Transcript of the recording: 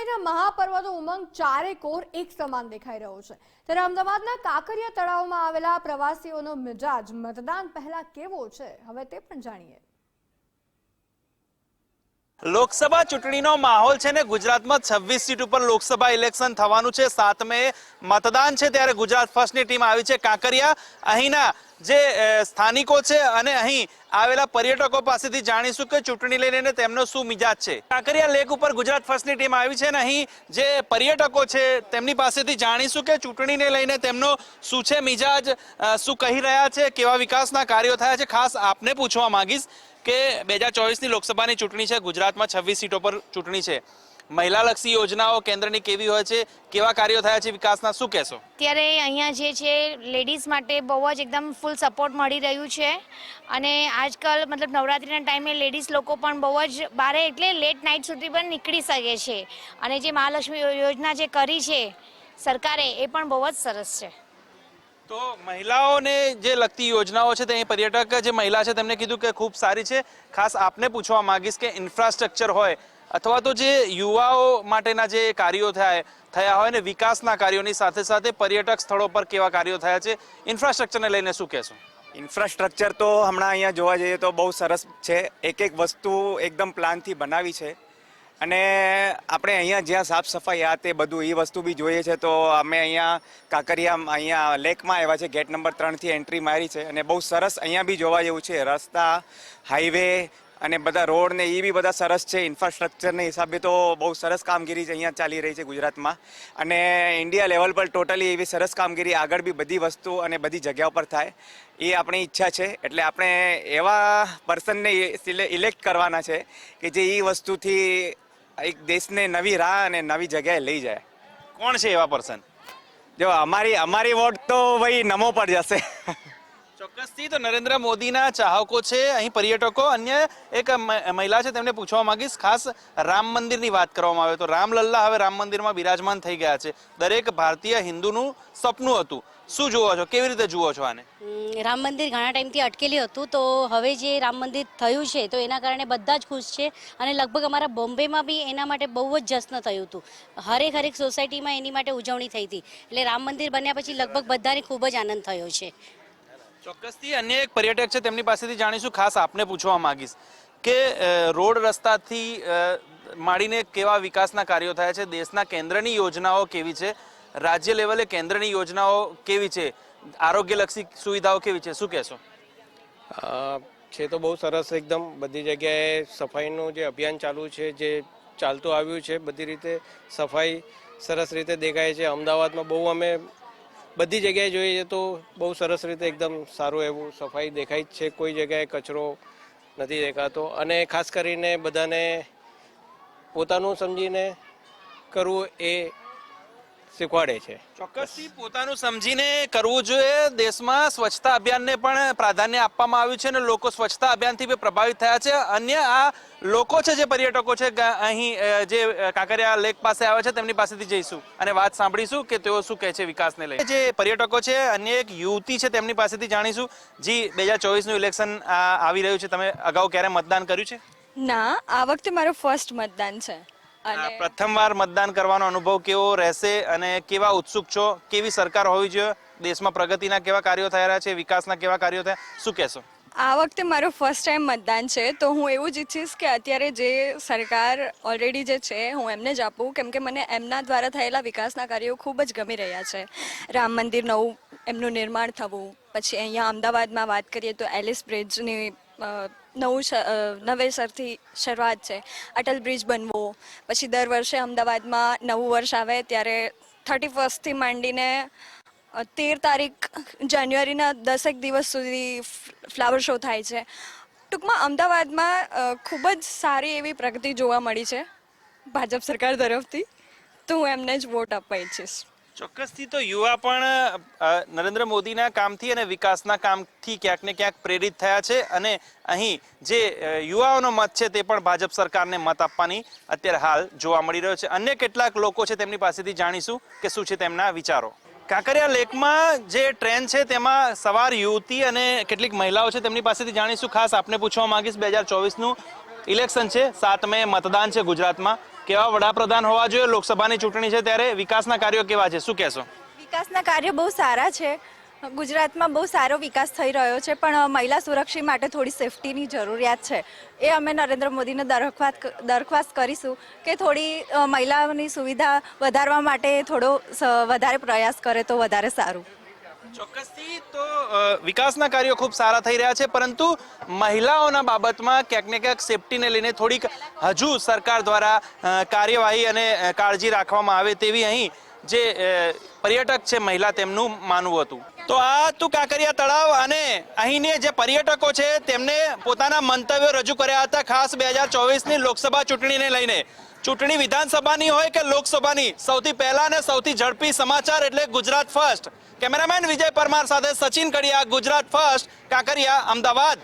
એના મહાપર્વનો ઉમંગ ચારે કોર એક સમાન દેખાઈ રહ્યો છે. ત્યારે અમદાવાદના કાંકરિયા તળાવમાં આવેલા પ્રવાસીઓનો મિજાજ મતદાન પહેલા કેવો છે, હવે તે પણ જાણીએ. લોકસભા ચૂંટણીનો માહોલ છે ને ગુજરાતમાં છવ્વીસ સીટ ઉપર લોકસભા ઇલેક્શન થવાનું છે. સાત મે મતદાન છે ત્યારે ગુજરાત ફર્સ્ટની ટીમ આવી છે. કાંકરિયા, અહીંના જે સ્થાનિકો છે અને અહીં આવેલા પર્યટકો પાસેથી જાણીશું કે ચૂંટણી લઈને તેમનો શું મિજાજ છે. કાંકરિયા લેક ઉપર ગુજરાત ફર્સ્ટની ટીમ આવી છે ને અહીં જે પર્યટકો છે તેમની પાસેથી જાણીશું કે ચૂંટણીને લઈને તેમનો શું છે મિજાજ શું કહી રહ્યા છે, કેવા વિકાસના કાર્યો થયા છે. ખાસ આપને પૂછવા માંગીશ. કે બે હજાર ચોવીસની લોકસભાની ચૂંટણી છે, ગુજરાતમાં છવ્વીસ સીટો પર ચૂંટણી છે. મહિલાલક્ષી યોજનાઓ કેન્દ્રની કેવી હોય છે, કેવા કાર્યો થયા છે, વિકાસના શું કહેશો? અત્યારે અહીંયા જે છે, લેડીઝ માટે બહુ જ એકદમ ફૂલ સપોર્ટ મળી રહ્યું છે. અને આજકાલ મતલબ નવરાત્રિના ટાઈમે લેડીઝ લોકો પણ બહુ જ બારે એટલે લેટ નાઇટ સુધી પણ નીકળી શકે છે. અને જે મહાલક્ષ્મી યોજના જે કરી છે, સરકારે એ પણ બહુ જ સરસ છે. તો મહિલાઓને જે લગતી યોજનાઓ છે તે અહીં પર્યટક જે મહિલા છે તેમને કીધું કે ખૂબ સારી છે. ખાસ આપને પૂછવા માંગીશ કે ઇન્ફ્રાસ્ટ્રક્ચર હોય અથવા તો જે યુવાઓ માટેના જે કાર્યો થયા થયા હોય ને વિકાસના કાર્યોની સાથે સાથે પર્યટક સ્થળો પર કેવા કાર્યો થયા છે ઇન્ફ્રાસ્ટ્રક્ચરને લઈને શું કહેશો? ઇન્ફ્રાસ્ટ્રક્ચર તો હમણાં અહીંયા જોવા જઈએ તો બહુ સરસ છે. એક એક વસ્તુ એકદમ પ્લાનથી બનાવી છે. અને આપણે અહીંયા જ્યાં સાફ સફાઈ આ તે બધું એ વસ્તુ બી જોઈએ છે, તો અમે અહીંયા કાંકરિયા, અહીંયા લેકમાં આવ્યા છે, ગેટ નંબર ત્રણથી એન્ટ્રી મારી છે અને બહુ સરસ અહીંયા બી જોવા જેવું છે, રસ્તા, હાઈવે અને બધા રોડ ને એ બી બધા સરસ છે ઇન્ફ્રાસ્ટ્રક્ચરને હિસાબે તો બહુ સરસ કામગીરી છે અહીંયા ચાલી રહી છે ગુજરાતમાં. અને ઇન્ડિયા લેવલ પર ટોટલી એવી સરસ કામગીરી આગળ બી બધી વસ્તુ અને બધી જગ્યાઓ પર થાય, એ આપણી ઈચ્છા છે. એટલે આપણે એવા પર્સનને ઇલેક્ટ કરવાના છે કે જે એ વસ્તુથી એક દેશને નવી રાહ અને નવી જગ્યાએ લઈ જાય. કોણ છે એવા પર્સન જો અમારી અમારી વોટ તો ભાઈ નમો પર જશે. ચોક્કસથી તો નરેન્દ્ર મોદીના ચાહકો છે. અહીં પર્યટકો, અન્ય એક મહિલા છે તેમને પૂછવા માંગીશ. ખાસ રામ મંદિરની વાત કરવામાં આવે તો રામલલ્લા હવે રામ મંદિરમાં બિરાજમાન થઈ ગયા છે. દરેક ભારતીય હિન્દુનું સપનું હતું. શું જુઓ છો? કેવી રીતે જુઓ છો આને? રામ મંદિર ઘણા ટાઈમથી અટકેલું હતું. તો હવે જે રામ મંદિર થયું છે તો એના કારણે બધા જ ખુશ છે અને લગભગ અમારા બોમ્બેમાં બી એના માટે બહુ જ જશ્ન થયું હતું. હરેક હરેક સોસાયટીમાં એની માટે ઉજવણી થઈ હતી. એટલે રામ મંદિર બન્યા પછી લગભગ બધાને ખૂબ જ આનંદ થયો છે. ચોક્કસથી અન્ય એક પર્યટક છે, તેમની પાસેથી જાણીશું, ખાસ આપને પૂછવા માંગીશ કે રોડ રસ્તાથી માંડીને કેવા વિકાસના કાર્યો થયા છે, દેશના કેન્દ્રની યોજનાઓ કેવી છે, રાજ્ય લેવલે કેન્દ્રની યોજનાઓ કેવી છે, આરોગ્યલક્ષી સુવિધાઓ કેવી છે, શું કહેશો? છે તો બહુ સરસ એકદમ, બધી જગ્યાએ સફાઈનું જે અભિયાન ચાલુ છે, જે ચાલતું આવ્યું છે, બધી રીતે સફાઈ સરસ રીતે દેખાય છે. અમદાવાદમાં બહુ અમે બધી જગ્યાએ જોઈએ તો બહુ સરસ રીતે એકદમ સારું એવું સફાઈ દેખાય જ છે. કોઈ જગ્યાએ કચરો નથી દેખાતો અને ખાસ કરીને બધાને પોતાનું સમજીને કરવું એ શીખવાડે છે. ચોક્કસથી પોતાનું સમજીને કરવું જોઈએ. દેશમાં સ્વચ્છતા અભિયાનને પણ પ્રાધાન્ય આપવામાં આવ્યું છે અને લોકો સ્વચ્છતા અભિયાનથી બી પ્રભાવિત થયા છે. અન્ય આ લોકો છે જે પર્યટકો છે અહીં જે કાંકરિયા લેક પાસે આવે છે તેમની પાસેથી જઈશું અને વાત સાંભળીશું કે તેઓ શું કહે છે વિકાસને લઈને જે પર્યટકો છે અન્ય એક યુવતી છે તેમની પાસેથી જાણીશું. જી બે હજાર ચોવીસનું ઇલેક્શન આવી રહ્યું છે. તમે અગાઉ ક્યારે મતદાન કર્યું છે? ના આ વખતે મારું ફર્સ્ટ મતદાન છે. પ્રથમવાર મતદાન કરવાનો અનુભવ કેવો રહેશે અને કેવા ઉત્સુક છો? કેવી સરકાર હોવી જોઈએ? દેશમાં પ્રગતિના કેવા કાર્યો થઈ રહ્યા છે? વિકાસના કેવા કાર્યો થયા? શું કહેશો? આ વખતે મારો ફર્સ્ટ ટાઈમ મતદાન છે તો હું એવું જ ઈચ્છીશ કે અત્યારે જે સરકાર ઓલરેડી જે છે હું એમને જ આપું. કેમ કે મને એમના દ્વારા થયેલા વિકાસના કાર્યો ખૂબ જ ગમી રહ્યા છે. રામ મંદિર નવું એમનું નિર્માણ થવું પછી અહીંયા અમદાવાદમાં વાત કરીએ તો એલિસ બ્રિજની નવું નવેસરથી શરૂઆત છે. અટલ બ્રિજ બનવો, પછી દર વર્ષે અમદાવાદમાં નવું વર્ષ આવે ત્યારે થર્ટી ફર્સ્ટથી માંડીને તેર તારીખ જાન્યુઆરીના દસેક દિવસ સુધી ફ્લાવર શો થાય છે. ટૂંકમાં અમદાવાદમાં ખૂબ જ સારી એવી પ્રગતિ જોવા મળી છે. ભાજપ સરકાર તરફથી. તો હું એમને જ વોટ આપવા ઈચ્છીશ. ચોક્કસથી તો યુવા પણ નરેન્દ્ર મોદીના કામથી અને વિકાસના કામથી ક્યાંક ને ક્યાંક પ્રેરિત થયા છે અને અહીં જે યુવાઓનો મત છે તે પણ ભાજપ સરકારને મત આપવાની અત્યારે હાલ જોવા મળી રહ્યો છે. અન્ય કેટલાક લોકો છે તેમની પાસેથી જાણીશું કે શું છે તેમના વિચારો. કાંકરિયા લેકમાં જે ટ્રેન છે તેમાં સવાર યુવતી અને કેટલીક મહિલાઓ છે તેમની પાસેથી જાણીશું. ખાસ આપને પૂછવા માંગીશ, બે હજાર ચોવીસનું ઇલેક્શન છે સાત મે મતદાન છે ગુજરાતમાં. કેવા વડાપ્રધાન હોવા જોઈએ? લોકસભાની ચૂંટણી છે ત્યારે વિકાસના કાર્યો કેવા છે? શું કહેશો? વિકાસના કાર્યો બહુ સારા છે. ગુજરાતમાં બહુ સારો વિકાસ થઈ રહ્યો છે, પણ મહિલા સુરક્ષા માટે થોડી સેફટીની જરૂરિયાત છે. એ અમે નરેન્દ્ર મોદીને દરખાસ્ત દરખાસ્ત કરીશું કે થોડી મહિલાઓની સુવિધા વધારવા માટે થોડો વધારે પ્રયાસ કરે તો વધારે સારું. ચોક્કસથી તો વિકાસના કાર્યો ખૂબ સારા થઈ રહ્યા છે, પરંતુ મહિલાઓના બાબતમાં ક્યાંક ને ક્યાંક સેફટીને લઈને થોડીક હજુ સરકાર દ્વારા કાર્યવાહી અને કાળજી રાખવામાં આવે તેવી અહીં જે પર્યટક છે મહિલા તેમનું માનવું હતું. તો આ હતું કાંકરિયા તળાવ અને અહીંને જે પર્યટકો છે તેમને પોતાના મંતવ્યો રજૂ કર્યા હતા, ખાસ બે હજાર ચોવીસની લોકસભા ચૂંટણીને લઈને. ચૂંટણી વિધાનસભાની હોય કે લોકસભાની? સૌથી પહેલા અને સૌથી ઝડપી સમાચાર એટલે ગુજરાત ફર્સ્ટ. કેમેરામેન વિજય પરમાર સાથે સચિન કડિયા, ગુજરાત ફર્સ્ટ. કાંકરિયા, અમદાવાદ.